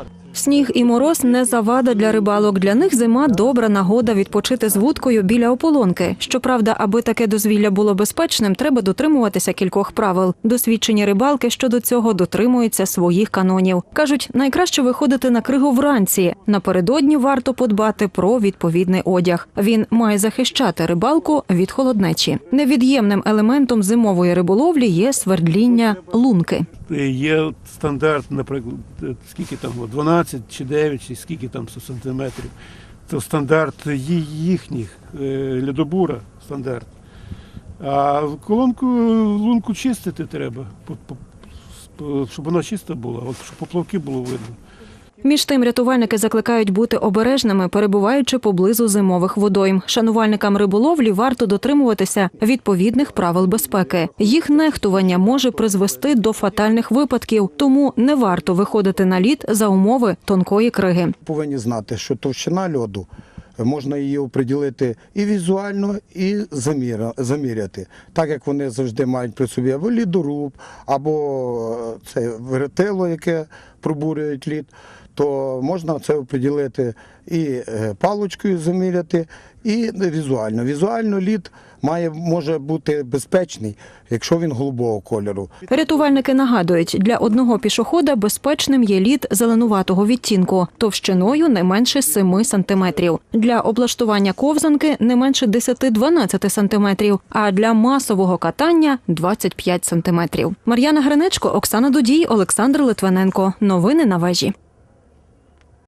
agora. Сніг і мороз не завада для рибалок. Для них зима добра нагода відпочити з вудкою біля ополонки. Щоправда, аби таке дозвілля було безпечним, треба дотримуватися кількох правил. Досвідчені рибалки щодо цього дотримуються своїх канонів. кажуть, найкраще виходити на кригу вранці. Напередодні варто подбати про відповідний одяг. Він має захищати рибалку від холоднечі. Невід'ємним елементом зимової риболовлі є свердління лунки. Є стандарт, наприклад, скільки там було, 12 чи 9, чи скільки там сантиметрів. Це стандарт їхніх е, льодобура стандарт. А колонку лунку чистити треба, щоб вона чиста була, щоб поплавки було видно. Між тим рятувальники закликають бути обережними, перебуваючи поблизу зимових водойм. Шанувальникам риболовлі варто дотримуватися відповідних правил безпеки. Їх нехтування може призвести до фатальних випадків, тому не варто виходити на лід за умови тонкої криги. повинні знати, що товщина льоду е, можна її оприділити і візуально, і заміряти. Так як вони завжди мають при собі або лідоруб, або е, це веретило, яке пробурюють лід, то можна це оприділити і е, паличкою заміряти, і візуально. Візуально лід має може бути безпечний, якщо він голубого кольору. Рятувальники нагадують, для одного пішохода безпечним є лід зеленуватого відтінку, товщиною не менше 7 сантиметрів. Для облаштування ковзанки не менше 10-12 сантиметрів, а для масового катання 25 сантиметрів. Мар'яна Гринечко, Оксана Дудій, Олександр Литвиненко. Новини на вежі.